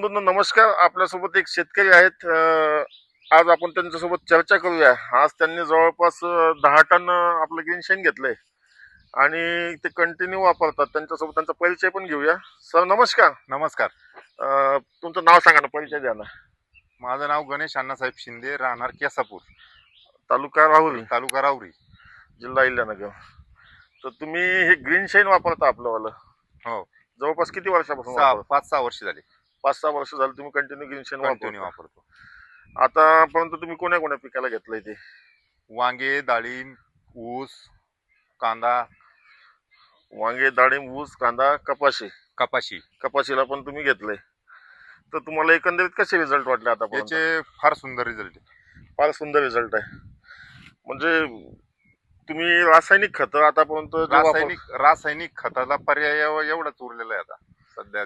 बंधूंनो नमस्कार. आपल्यासोबत एक शेतकरी आहेत. आज आपण त्यांच्यासोबत चर्चा करूया. आज त्यांनी जवळपास दहा टन आपलं ग्रीन शेण घेतलंय. आणि ते कंटिन्यू वापरतात. त्यांच्यासोबत त्यांचा परिचय पण घेऊया. सर नमस्कार. नमस्कार. अं, तुमचं नाव सांगा ना परिचय द्या ना. माझं नाव गणेश अण्णासाहेब शिंदे राहणार केसापूर. तालुका राहुरी. तालुका राऊरी जिल्हा इल्हानगर तर तुम्ही हे ग्रीन शेण वापरता आपलंवालं हो. जवळपास किती वर्षापासून सहा वापरता? पाच सहा वर्ष झाली. पाच सहा वर्ष झालं तुम्ही कंटिन्यू ग्रीन शेण कंटिन्यू वापरता. वापरतो आतापर्यंत तुम्ही कोण्या कोण्या पिकाला घेतलंय ते? वांगे डाळिंब ऊस कांदा. वांगे डाळिंब ऊस कांदा कपाशी. कपाशी. कपाशीला पण तुम्ही घेतलंय. तर तुम्हाला एकंदरीत कसे रिझल्ट वाटले आता याचे फार सुंदर रिझल्ट फार सुंदर रिझल्ट आहे. म्हणजे तुम्ही रासायनिक खत आतापर्यंत जे वापर- रासायनिक रासायनिक खताला पर्याय एव- एवढाच उरलेला आहे आता. सध्या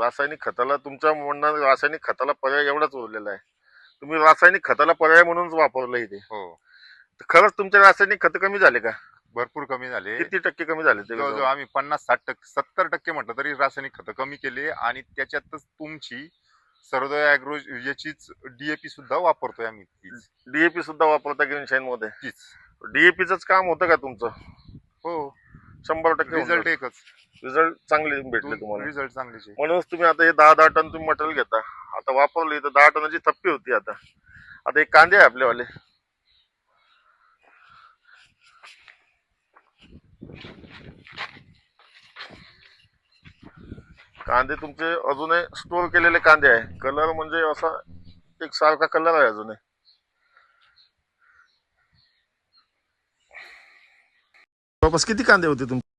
रासायनिक खताला तुमच्या म्हणणं रासायनिक खताला पर्याय एवढाच उरलेला आहे. तुम्ही रासायनिक खताला पर्याय म्हणूनच वापरलं इथे. हो. तर खरंच तुमचे रासायनिक खत कमी झाले का? भरपूर कमी झाले. किती टक्के कमी झाले ते जवळजवळ आम्ही पन्नास साठ टक्के सत्तर टक्के म्हटलं तरी रासायनिक खतं कमी केली आणि त्याच्यातच तुमची सर्वोदय अॅग्रो याचीच डीएपी सुद्धा वापरतोय आम्ही तीच. डीएपी सुद्धा वापरता ग्रीन शाईन मध्ये? तीच. डीएपीच काम होतं का तुमचं? हो. शंभर टक्के रिझल्ट एकच. रिझल्ट चांगले भेटले तुम्हाला. रिझल्ट चांगलेच आहे. म्हणूनच तुम्ही आता हे दहा दहा टन तुम्ही मटेरियल घेता. आता वापरली तर दहा टनाची थप्पी होती आता. आता एक कांदे आहे आपलेवाले कांदे तुमचे अजूनही स्टोर केलेले कांदे आहे. कलर म्हणजे असा एक सारखा कलर आहे अजूनही. जवळपास किती कांदे होते तुमचे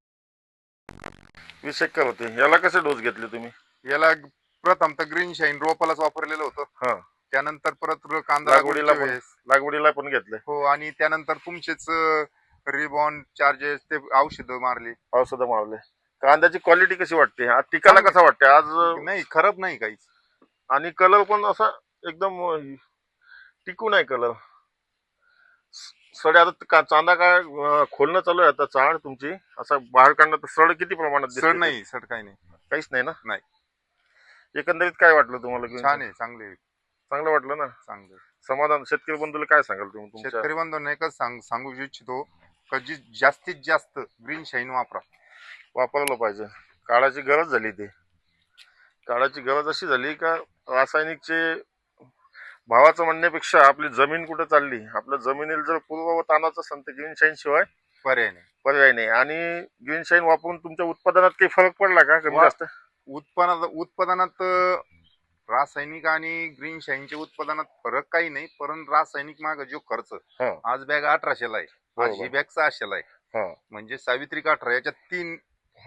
वीस एकर होते. याला कसे डोस घेतले तुम्ही? याला प्रथम तर ग्रीन शाईन रोपालाच वापरलेलं होतं. हा. त्यानंतर परत र- कांदा लागवडीला लागवडीच्या पण वेळेस लागवडीला पण घेतले. हो आणि त्यानंतर तुमचेच रिबॉन चार्जेस ते औषधं मारली. औषधं मारले. कांद्याची क्वालिटी कशी वाटते? आज टिकायला चांगली. कसा वाटते? आज नाही खराब नाही काहीच. आणि कलर पण असा एकदम अं, टिकून आहे कलर सड आता का- चांदा काय अं, खोलणं चालू आहे आता चाड तुमची? असं बाहेर काढणं तर सड किती प्रमाणात दिसते सड? नाही सड काही नाही. काहीच नाही ना? नाही. एकंदरीत काय वाटलं तुम्हाला घेऊन? छान आहे चांगले आहे, चांगलं वाटलं ना? चांगलं आहे. समाधान शेतकरी बंधूला काय सांगाल तुम्ही तुमच्या? शेतकरी बांधवांना एकच सांग सांगू इच्छितो का जी जास्तीत जास्त ग्रीन शाईन वापरा. वापरलं पाहिजे. काळाची गरज झाली ती. काळाची गरज अशी झाली का रासायनिकचे भावाचं म्हणण्यापेक्षा आपली जमीन कुठे चालली? आपल्या जमिनीला जर पूर्ववत आणायचं असेल तर ग्रीन शाईन शिवाय पर्याय नाही. पर्याय नाही. आणि ग्रीन शाईन वापरून तुमच्या उत्पादनात काही फरक पडला का? कमी जास्त? उत्पादनात अं, रासायनिक आणि ग्रीन शाईनच्या उत्पादनात फरक काही नाही परंतु रासायनिक माग जो खर्च. आज बॅग अठराशेला आहे आज. ही बॅग सहाशेला आहे. म्हणजे सावित्रिक अठरा याच्यात तीन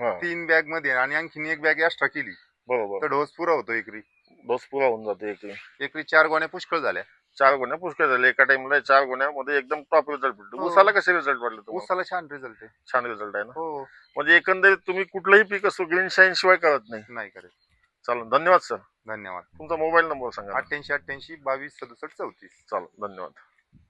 तीन बॅगमध्ये आणि आणखीन एक बॅग एक्स्ट्रा केली. बरोबर. तर डोस पुरा होतो एकरी. डोस पुरा होऊन जाते एक एकरी चार गोण्या पुष्कळ झाल्या. चार गुन्ह्या पुष्कळ झाले. एका टाइमला चार गुन्ह्यामध्ये एकदम टॉप रिझल्ट भेटतो हो. उसाला कसे रिझल्ट वाटले तुम्हाला? ऊसाला छान रिझल्ट आहे. छान रिझल्ट आहे ना? हो. म्हणजे एकंदरीत तुम्ही कुठलंही पीक असो ग्रीन शाईन शिवाय करत नाही. नाही करेल चालेल. धन्यवाद सर धन्यवाद. तुमचा मोबाईल नंबर सांगा. अठ्ठ्याऐंशी अठ्ठ्याऐंशी बावीस सदुसष्ट चौतीस. चालेल. धन्यवाद.